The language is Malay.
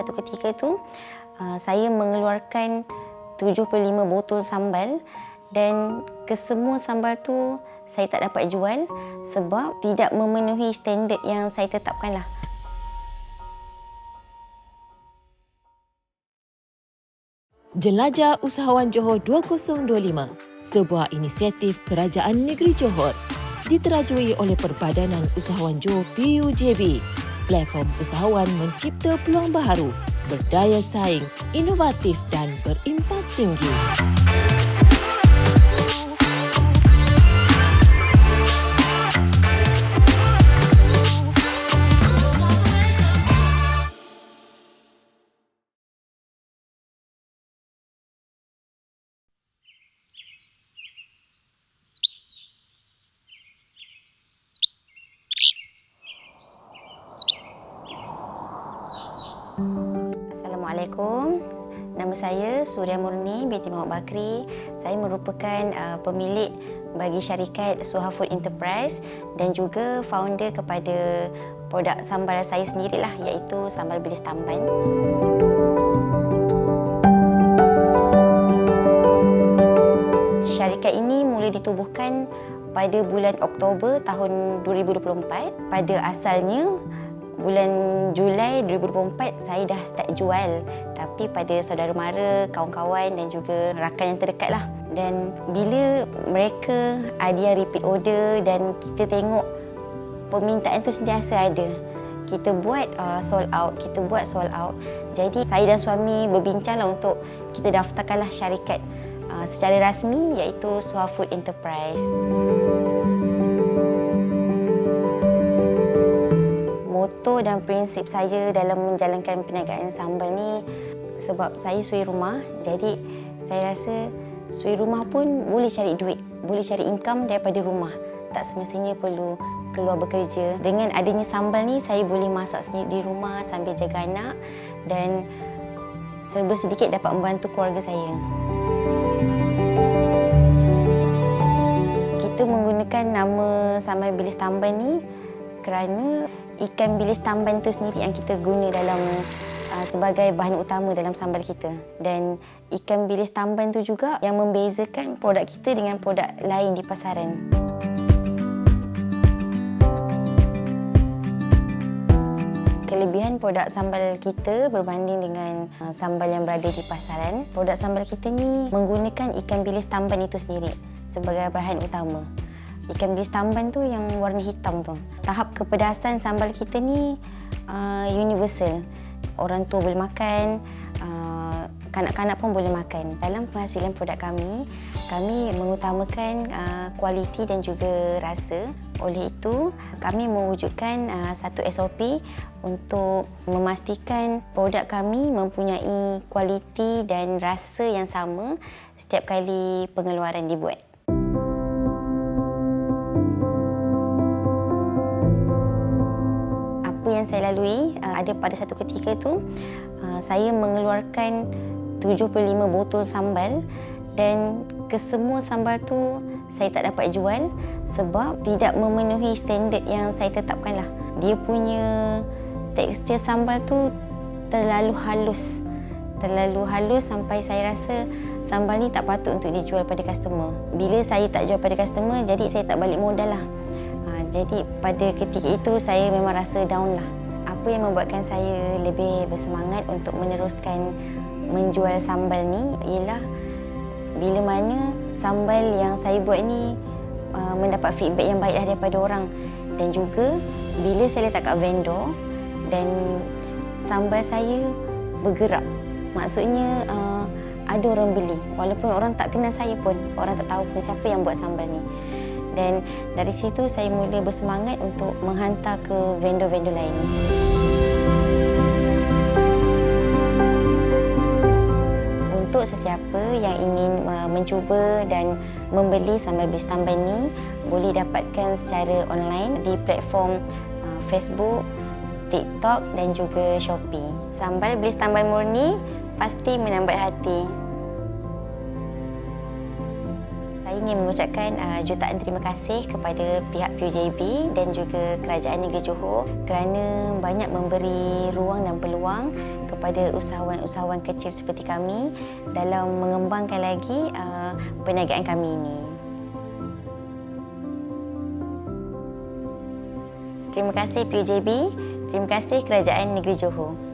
satu ketika tu uh, saya mengeluarkan 75 botol sambal dan kesemua sambal tu saya tak dapat jual sebab tidak memenuhi standard yang saya tetapkan lah. Jelajah Usahawan Johor 2025, sebuah inisiatif Kerajaan Negeri Johor diterajui oleh Perbadanan Usahawan Johor PUJB. Platform usahawan mencipta peluang baharu, berdaya saing, inovatif dan berimpak tinggi. Assalamualaikum. Nama saya Surya Murni binti Muhammad Bakri. Saya merupakan uh, pemilik bagi syarikat Suha Food Enterprise dan juga founder kepada produk sambal saya sendirilah iaitu sambal bilis tamban. Syarikat ini mula ditubuhkan pada bulan Oktober tahun 2024. Pada asalnya bulan Julai 2024 saya dah start jual. Tapi pada saudara mara, kawan-kawan dan juga rakan yang terdekat lah. Dan bila mereka ada repeat order dan kita tengok permintaan tu sentiasa ada. Kita buat uh, sold out, kita buat sold out. Jadi saya dan suami berbincanglah untuk kita daftarkanlah syarikat uh, secara rasmi iaitu Suha Food Enterprise. Moto dan prinsip saya dalam menjalankan perniagaan sambal ni sebab saya suri rumah. Jadi saya rasa suri rumah pun boleh cari duit boleh cari income daripada rumah. Tak semestinya perlu keluar bekerja. Dengan adanya sambal ni saya boleh masak sendiri di rumah sambil jaga anak dan serba sedikit dapat membantu keluarga saya. Kita menggunakan nama sambal bilis tamban ni kerana ikan bilis tamban itu sendiri yang kita guna dalam uh, sebagai bahan utama dalam sambal kita dan ikan bilis tamban itu juga yang membezakan produk kita dengan produk lain di pasaran. Kelebihan produk sambal kita berbanding dengan uh, sambal yang berada di pasaran, produk sambal kita ni menggunakan ikan bilis tamban itu sendiri sebagai bahan utama ikan bilis tamban tu yang warna hitam tu. Tahap kepedasan sambal kita ni uh, universal. Orang tua boleh makan, uh, kanak-kanak pun boleh makan. Dalam penghasilan produk kami, kami mengutamakan uh, kualiti dan juga rasa. Oleh itu, kami mewujudkan uh, satu SOP untuk memastikan produk kami mempunyai kualiti dan rasa yang sama setiap kali pengeluaran dibuat. Yang saya lalui uh, ada pada satu ketika tu uh, saya mengeluarkan 75 botol sambal dan kesemua sambal tu saya tak dapat jual sebab tidak memenuhi standard yang saya tetapkan lah. Dia punya tekstur sambal tu terlalu halus. Terlalu halus sampai saya rasa sambal ni tak patut untuk dijual pada customer. Bila saya tak jual pada customer, jadi saya tak balik modal lah. Jadi pada ketika itu saya memang rasa down lah. Apa yang membuatkan saya lebih bersemangat untuk meneruskan menjual sambal ni ialah bila mana sambal yang saya buat ni uh, mendapat feedback yang baiklah daripada orang dan juga bila saya letak kat vendor dan sambal saya bergerak. Maksudnya uh, ada orang beli walaupun orang tak kenal saya pun orang tak tahu pun siapa yang buat sambal ni dan dari situ saya mula bersemangat untuk menghantar ke vendor-vendor lain. Untuk sesiapa yang ingin uh, mencuba dan membeli sambal bis tamban ini boleh dapatkan secara online di platform uh, Facebook, TikTok dan juga Shopee. Sambal bilis tamban murni pasti menambat hati. saya ingin mengucapkan uh, jutaan terima kasih kepada pihak PUJB dan juga Kerajaan Negeri Johor kerana banyak memberi ruang dan peluang kepada usahawan-usahawan kecil seperti kami dalam mengembangkan lagi uh, perniagaan kami ini. Terima kasih PUJB, terima kasih Kerajaan Negeri Johor.